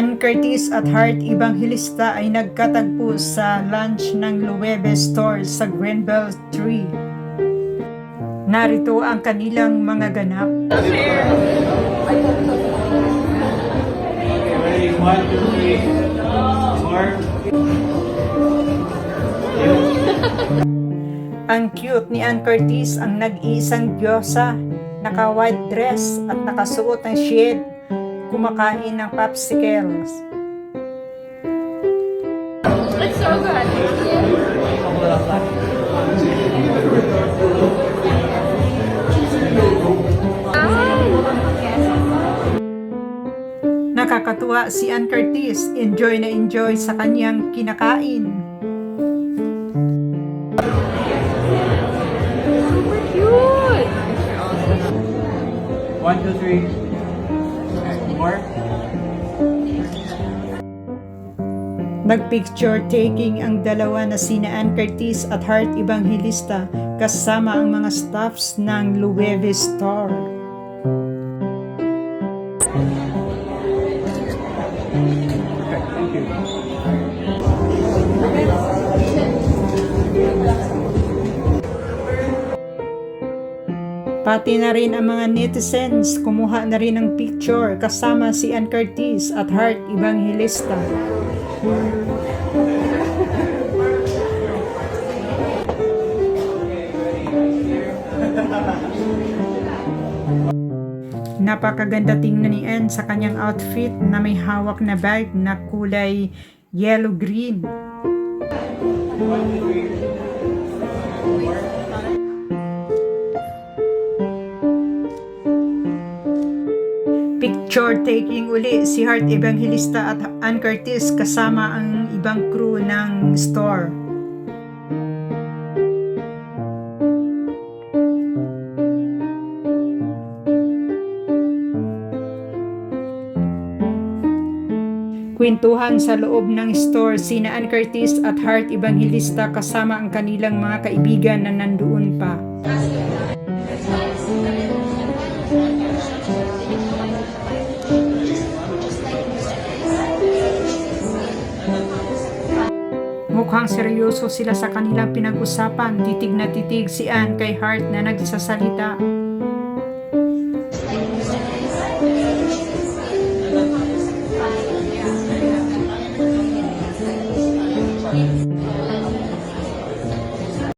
Curtis at Heart Evangelista ay nagkatagpo sa lunch ng Luebe Store sa Grenville 3. Narito ang kanilang mga ganap. Ready? One. Ang cute ni Ann Curtis ang nag-iisang diyosa, naka-white dress at nakasuot ng shade, kumakain ng popsicles. It's so good. Nakakatuwa si Ann Curtis, enjoy na enjoy sa kanyang kinakain. Super cute. One, two, three. Mark. Nagpicture taking ang dalawa na sina Ann Curtis at Heart Evangelista kasama ang mga staffs ng Lueve Store. Thank you. Pati na rin ang mga netizens kumuha na rin ng picture kasama si Ann Curtis at Heart Evangelista. Napakaganda tingnan ni Ann sa kanyang outfit na may hawak na bag na kulay yellow-green. Picture taking uli si Heart Evangelista at Ann Curtis kasama ang ibang crew ng store. Kwentuhan sa loob ng store sina Ann Curtis at Heart Evangelista kasama ang kanilang mga kaibigan na nandoon pa. Mukhang seryoso sila sa kanilang pinag-usapan. Titig na titig si Ann kay Hart na nagsasalita.